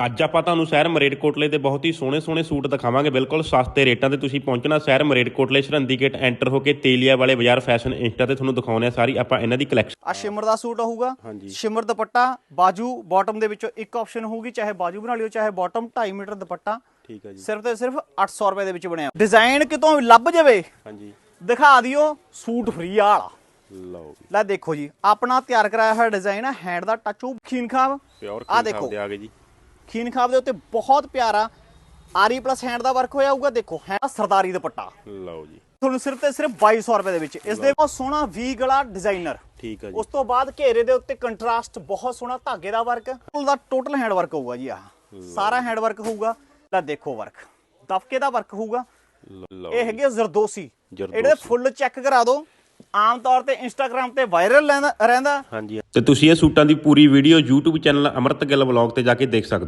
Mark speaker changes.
Speaker 1: ਅੱਜ ਆਪਾਂ ਤੁਹਾਨੂੰ ਸ਼ਹਿਰ ਮਰੇਡਕੋਟਲੇ ਦੇ ਬਹੁਤ ਹੀ ਸੋਹਣੇ ਸੋਹਣੇ ਸੂਟ ਦਿਖਾਵਾਂਗੇ। ਬਿਲਕੁਲ ਸਸਤੇ ਰੇਟਾਂ ਤੇ ਤੁਸੀਂ ਪਹੁੰਚਣਾ ਸ਼ਹਿਰ ਮਰੇਡਕੋਟਲੇ ਸਰਹੰਦੀ ਗੇਟ ਐਂਟਰ ਹੋ ਕੇ ਤੇਲੀਆ ਵਾਲੇ ਬਾਜ਼ਾਰ ਫੈਸ਼ਨ ਇੰਸਟਾ ਤੇ ਤੁਹਾਨੂੰ ਦਿਖਾਉਣੇ ਆ ਸਾਰੀ ਆਪਾਂ ਇਹਨਾਂ ਦੀ ਕਲੈਕਸ਼ਨ
Speaker 2: ਆ ਸ਼ਿਮਰ ਦਾ ਸੂਟ ਹੋਊਗਾ। ਸ਼ਿਮਰ ਦੁਪੱਟਾ ਬਾਜੂ ਬਾਟਮ ਦੇ ਵਿੱਚੋਂ ਇੱਕ ਆਪਸ਼ਨ ਹੋਊਗੀ ਚਾਹੇ ਬਾਜੂ ਬਣਾ ਲਿਓ ਚਾਹੇ ਬਾਟਮ 2.5 ਮੀਟਰ ਦੁਪੱਟਾ।
Speaker 1: ਠੀਕ ਹੈ ਜੀ।
Speaker 2: ਸਿਰਫ ਤੇ ਸਿਰਫ 800 ਰੁਪਏ ਦੇ ਵਿੱਚ ਬਣਿਆ। ਡਿਜ਼ਾਈਨ ਕਿਤੋਂ ਲੱਭ ਜਾਵੇ
Speaker 1: ਹਾਂਜੀ।
Speaker 2: ਦਿਖਾ ਦਿਓ ਸੂਟ ਫ੍ਰੀ ਵਾਲਾ।
Speaker 1: ਲਓ
Speaker 2: ਲੈ ਦੇਖੋ ਜੀ ਆਪਣਾ ਤਿਆਰ ਕਰਾਇਆ ਹੋਇਆ ਡਿਜ਼ਾਈਨ ਹੈ ਹੈਂਡ ਦਾ ਟੱਚ ਉਹ ਖੀਨ ਖਾਬ ਆ ਦੇਖੋ।
Speaker 1: ਆ ਗਏ ਜੀ।
Speaker 2: ਖੀਨ ਖਾਬ ਦੇ ਉੱਤੇ ਬਹੁਤ ਪਿਆਰਾ ਆਰੀ ਪਲੱਸ ਹੈਂਡ ਦਾ ਵਰਕ ਹੋਇਆ ਹੋਊਗਾ ਦੇਖੋ ਹੈ ਸਰਦਾਰੀ ਦੁਪੱਟਾ।
Speaker 1: ਲਓ ਜੀ।
Speaker 2: ਤੁਹਾਨੂੰ ਸਿਰਫ ਤੇ ਸਿਰਫ 2200 ਰੁਪਏ ਦੇ ਵਿੱਚ। ਇਸ ਦੇ ਬਹੁਤ ਸੋਹਣਾ ਵੀ ਗਲਾ ਡਿਜ਼ਾਈਨਰ।
Speaker 1: ਠੀਕ ਹੈ ਜੀ।
Speaker 2: ਉਸ ਤੋਂ ਬਾਅਦ ਘੇਰੇ ਦੇ ਉੱਤੇ ਕੰਟਰਾਸਟ ਬਹੁਤ ਸੋਹਣਾ ਧਾਗੇ ਦਾ ਵਰਕ। ਉਹਦਾ ਟੋਟਲ ਹੈਂਡ ਵਰਕ ਹੋਊਗਾ ਜੀ ਆਹ। ਸਾਰਾ ਹੈਂਡ ਵਰਕ ਹੋਊਗਾ। ਲੈ ਦੇਖੋ ਵਰਕ ਦਫਕੇ ਦਾ ਵਰਕ ਹੋਊਗਾ। ਇਹ ਹੈਗੇ ਜ਼ਰਦੋਸੀ। ਇਹਦੇ ਫੁੱਲ ਚੈੱਕ ਕਰਾ ਦਿਓ। ਆਮ ਤੌਰ ਤੇ ਇੰਸਟਾਗ੍ਰam ਤੇ ਵਾਇਰਲ ਰਹਿੰਦਾ
Speaker 1: ਹਾਂਜੀ। ਤੇ ਤੁਸੀਂ ਇਹ ਸੂਟਾਂ ਦੀ ਪੂਰੀ video YouTube channel Amrat Gill vlog ਤੇ ਜਾ ਕੇ ਦੇਖ ਸਕਦੇ